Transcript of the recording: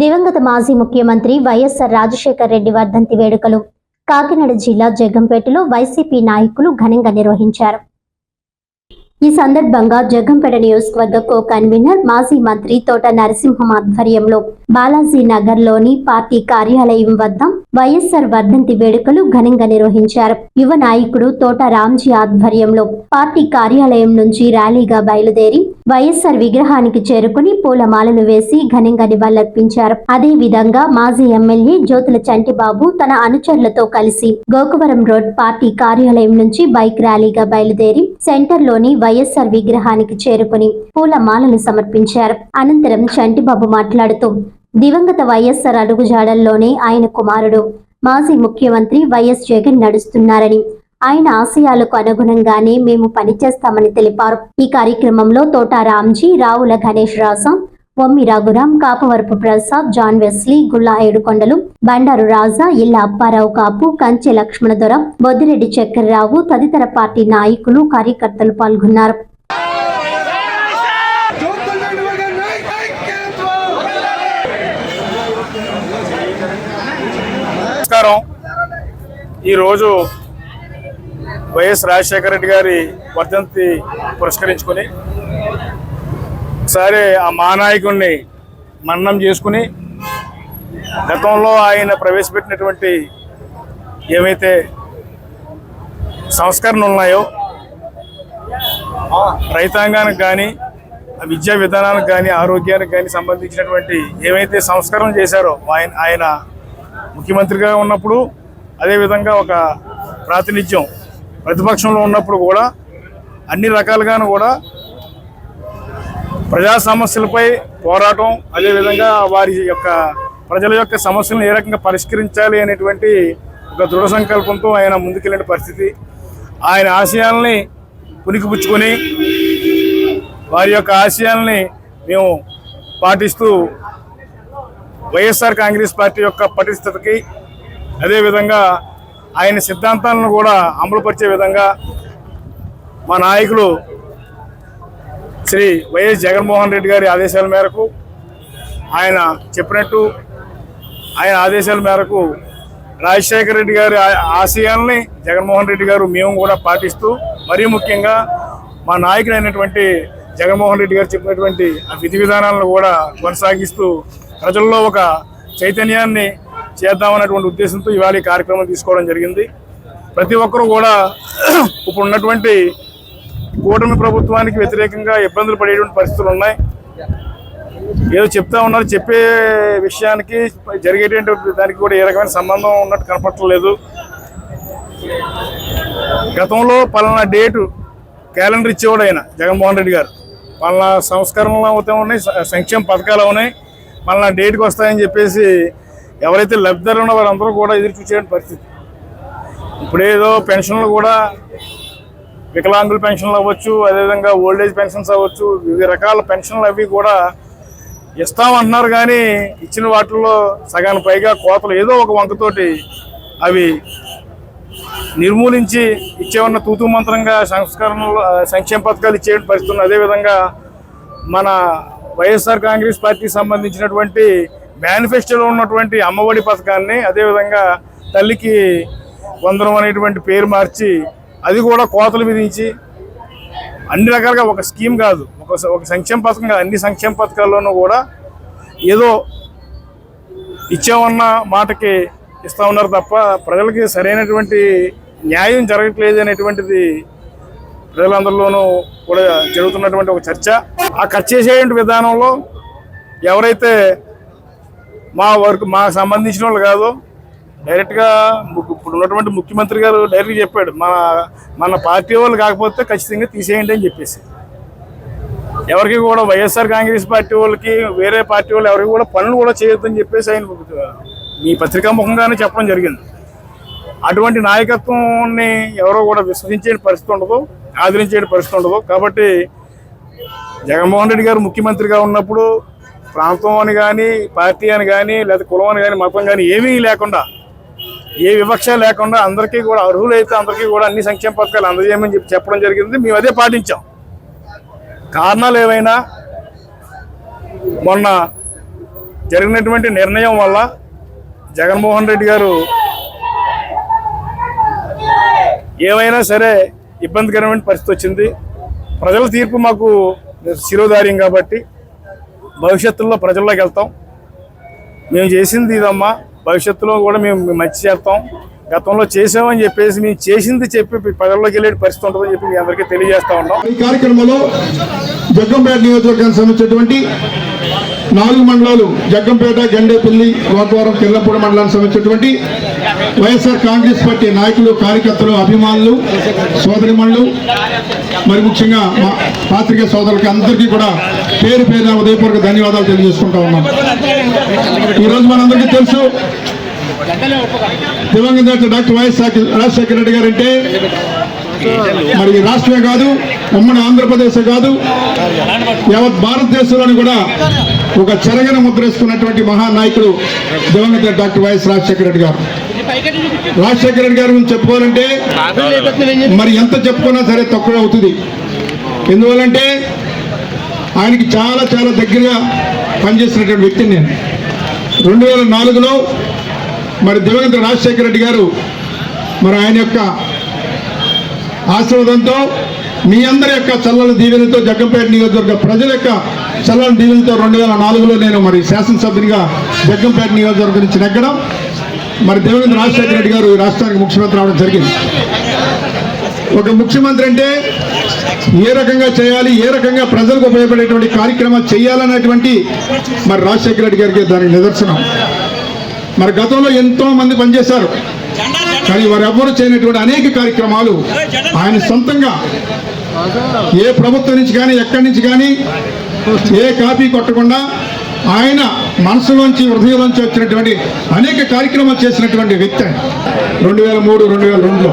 దివంగత మాజీ ముఖ్యమంత్రి వైఎస్ఆర్ రాజశేఖర్ రెడ్డి వర్ధంతి వేడుకలు. కాకినాడ జిల్లా జగ్గంపేటలో వైసీపీ నాయకులు ఘనంగా నిర్వహించారు. ఈ సందర్భంగా జగ్గంపేట నియోజకవర్గ కో కన్వీనర్ మాజీ మంత్రి తోట నరసింహం ఆధ్వర్యంలో బాలాజీ నగర్లోని పార్టీ కార్యాలయం వద్ద వైఎస్ఆర్ వర్ధంతి వేడుకలు ఘనంగా నిర్వహించారు. యువ నాయకుడు తోట రామ్జీ ఆధ్వర్యంలో పార్టీ కార్యాలయం నుంచి ర్యాలీగా బయలుదేరి వైఎస్ఆర్ విగ్రహానికి చేరుకుని పూలమాలలు వేసి ఘనంగా నివాళులర్పించారు. అదే విధంగా మాజీ ఎమ్మెల్యే జ్యోతుల చంటిబాబు తన అనుచరులతో కలిసి గోకవరం రోడ్ పార్టీ కార్యాలయం నుంచి బైక్ ర్యాలీగా బయలుదేరి సెంటర్లోని వైఎస్ఆర్ విగ్రహానికి చేరుకుని పూలమాలలు సమర్పించారు. అనంతరం చంటిబాబు మాట్లాడుతూ దివంగత వైఎస్ఆర్ అడుగుజాడల్లోనే ఆయన కుమారుడు. మాజీ ముఖ్యమంత్రి వైఎస్ జగన్ నడుస్తున్నారని. ఆయన ఆశయాలకు అనుగుణంగానే మేము పనిచేస్తామని తెలిపారు. ఈ కార్యక్రమంలో తోట రామ్జీ రావుల గణేష్ రాజా వమ్మి రఘురాం కాపవరపు ప్రసాద్ జాన్ వెస్లీ గుల్లా ఏడుకొండలు బండారు రాజా ఇల్ల అప్పారావు కాపు కంచె లక్ష్మణదొర బొద్దిరెడ్డి చక్రరావు తదితర పార్టీ నాయకులు కార్యకర్తలు పాల్గొన్నారు. నమస్కారం. ఈరోజు వైఎస్ రాజశేఖర రెడ్డి గారి వర్ధంతి పురస్కరించుకొని ఒకసారి ఆ మానాయకుణ్ణి మన్నం చేసుకుని గతంలో ఆయన ప్రవేశపెట్టినటువంటి ఏవైతే సంస్కరణలు ఉన్నాయో రైతాంగానికి కానీ విద్యా విధానానికి కానీ ఆరోగ్యానికి కానీ సంబంధించినటువంటి ఏవైతే సంస్కరణ చేశారో ఆయన ఆయన ముఖ్యమంత్రిగా ఉన్నప్పుడు అదేవిధంగా ఒక ప్రాతినిధ్యం ప్రతిపక్షంలో ఉన్నప్పుడు కూడా అన్ని రకాలుగాను కూడా ప్రజా సమస్యలపై పోరాటం అదేవిధంగా వారి యొక్క ప్రజల యొక్క సమస్యలను ఏ రకంగా పరిష్కరించాలి అనేటువంటి ఒక దృఢ సంకల్పంతో ఆయన ముందుకెళ్ళిన పరిస్థితి. ఆయన ఆశయాల్ని పునికిపుచ్చుకొని వారి యొక్క ఆశయాల్ని మేము పాటిస్తూ వైఎస్ఆర్ కాంగ్రెస్ పార్టీ యొక్క పటిష్టతకి అదేవిధంగా ఆయన సిద్ధాంతాలను కూడా అమలుపరిచే విధంగా మా నాయకులు శ్రీ వైఎస్ జగన్మోహన్ రెడ్డి గారి ఆదేశాల మేరకు ఆయన చెప్పినట్టు ఆయన ఆదేశాల మేరకు రాజశేఖర రెడ్డి గారి ఆ- ఆశయాల్ని జగన్మోహన్ రెడ్డి గారు మేము కూడా పాటిస్తూ మరీ ముఖ్యంగా మా నాయకుడు అయినటువంటి జగన్మోహన్ రెడ్డి గారు చెప్పినటువంటి ఆ విధి విధానాలను కూడా కొనసాగిస్తూ ప్రజల్లో ఒక చైతన్యాన్ని చేద్దామనేటువంటి ఉద్దేశంతో ఇవాళ ఈ కార్యక్రమం తీసుకోవడం జరిగింది. ప్రతి ఒక్కరూ కూడా ఇప్పుడు ఉన్నటువంటి కూటమి ప్రభుత్వానికి వ్యతిరేకంగా ఇబ్బందులు పడేటువంటి పరిస్థితులు ఉన్నాయి. ఏదో చెప్తా ఉన్నారు చెప్పే విషయానికి జరిగేటువంటి దానికి కూడా ఏ రకమైన సంబంధం ఉన్నట్టు కనపడలేదు గతంలో పలానా డేటు క్యాలెండర్ ఇచ్చేవాడు ఆయన జగన్మోహన్ రెడ్డి గారు. పలానా సంస్కరణలు అవుతా ఉన్నాయి సంక్షేమ పథకాలు ఉన్నాయి మళ్ళీ డేట్కి వస్తాయని చెప్పేసి ఎవరైతే లబ్ధిదారులు ఉన్నారో వారందరూ కూడా ఎదురు చూసే పరిస్థితి. ఇప్పుడేదో పెన్షన్లు కూడా వికలాంగుల పెన్షన్లు అవ్వచ్చు అదేవిధంగా ఓల్డేజ్ పెన్షన్స్ అవ్వచ్చు వివిధ రకాల పెన్షన్లు అవి కూడా ఇస్తామంటున్నారు కానీ ఇచ్చిన వాటిల్లో సగానికి పైగా కోతలు ఏదో ఒక వంకతోటి అవి నిర్మూలించి ఇచ్చేవన్న తూతు మంత్రంగా సంస్కరణలు సంక్షేమ పథకాలు ఇచ్చే పరిస్థితులు. అదేవిధంగా మన వైఎస్ఆర్ కాంగ్రెస్ పార్టీకి సంబంధించినటువంటి మేనిఫెస్టోలో ఉన్నటువంటి అమ్మఒడి పథకాన్ని అదేవిధంగా తల్లికి వందనం అనేటువంటి పేరు మార్చి అది కూడా కోతలు విధించి అన్ని రకాలుగా ఒక స్కీమ్ కాదు ఒక ఒక సంక్షేమ పథకం కాదు అన్ని సంక్షేమ పథకాల్లోనూ కూడా ఏదో ఇచ్చామన్న మాటకి ఇస్తా ఉన్నారు తప్ప ప్రజలకి సరైనటువంటి న్యాయం జరగట్లేదు అనేటువంటిది ప్రజలందరిలోనూ కూడా జరుగుతున్నటువంటి ఒక చర్చ. ఆ ఖర్చు చేసేటువంటి విధానంలో ఎవరైతే మా వర్క్ మాకు సంబంధించిన వాళ్ళు కాదు డైరెక్ట్గా ఇప్పుడు ఉన్నటువంటి ముఖ్యమంత్రి గారు డైరెక్ట్గా చెప్పాడు మన మన పార్టీ వాళ్ళు కాకపోతే ఖచ్చితంగా తీసేయండి అని చెప్పేసి. ఎవరికి కూడా వైఎస్ఆర్ కాంగ్రెస్ పార్టీ వాళ్ళకి వేరే పార్టీ వాళ్ళు ఎవరికి కూడా పనులు కూడా చేయొద్దని చెప్పేసి ఆయన మీ పత్రికా ముఖంగానే చెప్పడం జరిగింది. అటువంటి నాయకత్వాన్ని ఎవరో కూడా విశ్వసించే పరిస్థితి ఉండదు. ఆదరించే పరిస్థితి ఉండదు. కాబట్టి జగన్మోహన్ రెడ్డి గారు ముఖ్యమంత్రిగా ఉన్నప్పుడు ప్రాంతం అని కానీ పార్టీ అని కానీ లేదా కులం అని కానీ మతం కానీ ఏమీ లేకుండా ఏ వివక్ష లేకుండా అందరికీ కూడా అర్హులైతే అందరికీ కూడా అన్ని సంక్షేమ పథకాలు అందజేయమని చెప్పి చెప్పడం జరిగింది. మేము అదే పాటించాం. కారణాలు ఏవైనా మొన్న జరిగినటువంటి నిర్ణయం వల్ల జగన్మోహన్ రెడ్డి గారు ఏమైనా సరే ఇబ్బందికరమైన పరిస్థితి వచ్చింది. ప్రజల తీర్పు మాకు శిరోధార్యం కాబట్టి భవిష్యత్తులో ప్రజల్లోకి వెళ్తాం. మేము చేసింది ఇదమ్మా. భవిష్యత్తులో కూడా మేము మంచి చేస్తాం. గతంలో చేసామని చెప్పేసి మేము చేసింది చెప్పి ప్రజల్లోకి వెళ్ళే పరిస్థితి ఉంటుందని చెప్పి మీ అందరికీ తెలియజేస్తా ఉన్నాం. ఈ కార్యక్రమంలో జగ్గంపేట నియోజకవర్గానికి సంబంధించినటువంటి నాలుగు మండలాలు జగ్గంపేట గండేపల్లి గోకవరం కిల్లపూడి మండలానికి సంబంధించినటువంటి వైఎస్ఆర్ కాంగ్రెస్ పార్టీ నాయకులు కార్యకర్తలు అభిమానులు సోదరిమణులు మరి ముఖ్యంగా మా పాత్రికేయ సోదరులకి అందరికీ కూడా పేరు పేరున ఉదయపూర్వక ధన్యవాదాలు తెలియజేసుకుంటా ఉన్నాం ఈరోజు మనందరికీ తెలుసు దివంగత డాక్టర్ వైఎస్ రాజశేఖర రెడ్డి గారు అంటే మరి రాష్ట్రమే కాదు ఉమ్మడి ఆంధ్రప్రదేశ్ కాదు యావత్ భారతదేశంలోని కూడా ఒక చెరగన ముద్రేసుకున్నటువంటి మహానాయకుడు దివంగత డాక్టర్ వైఎస్ రాజశేఖర రెడ్డి గారు. రాజశేఖర రెడ్డి గారి గురించి చెప్పుకోవాలంటే మరి ఎంత చెప్పుకున్నా సరే తక్కువ అవుతుంది. ఎందువల్లంటే ఆయనకి చాలా చాలా దగ్గరగా పనిచేసినటువంటి వ్యక్తిని నేను. రెండు వేల నాలుగులో మరి దివంగత రాజశేఖర రెడ్డి గారు మరి ఆయన యొక్క ఆశీర్వాదంతో మీ అందరి యొక్క చల్లని దీవెనతో జగ్గంపేట నియోజకవర్గ ప్రజల యొక్క చల్లని దీవెనతో రెండు వేల నాలుగులో నేను మరి శాసనసభ్యునిగా జగ్గంపేట నియోజకవర్గం నుంచి నెగ్గడం. మరి దేవేంద్ర రాజశేఖర రెడ్డి గారు ఈ రాష్ట్రానికి ముఖ్యమంత్రి అవడం జరిగింది. ఒక ముఖ్యమంత్రి అంటే ఏ రకంగా చేయాలి ఏ రకంగా ప్రజలకు ఉపయోగపడేటువంటి కార్యక్రమాలు చేయాలనేటువంటి మరి రాజశేఖర రెడ్డి గారికి దానికి నిదర్శనం. మరి గతంలో ఎంతో మంది పనిచేశారు. కానీ వారు ఎవ్వరూ చేయనటువంటి అనేక కార్యక్రమాలు ఆయన సొంతంగా ఏ ప్రభుత్వం నుంచి కానీ ఎక్కడి నుంచి కానీ ఏ కాపీ కొట్టకుండా ఆయన మనసులోంచి హృదయంలోంచి వచ్చినటువంటి అనేక కార్యక్రమాలు చేసినటువంటి వ్యక్తి. రెండు వేల మూడు రెండు వేల రెండులో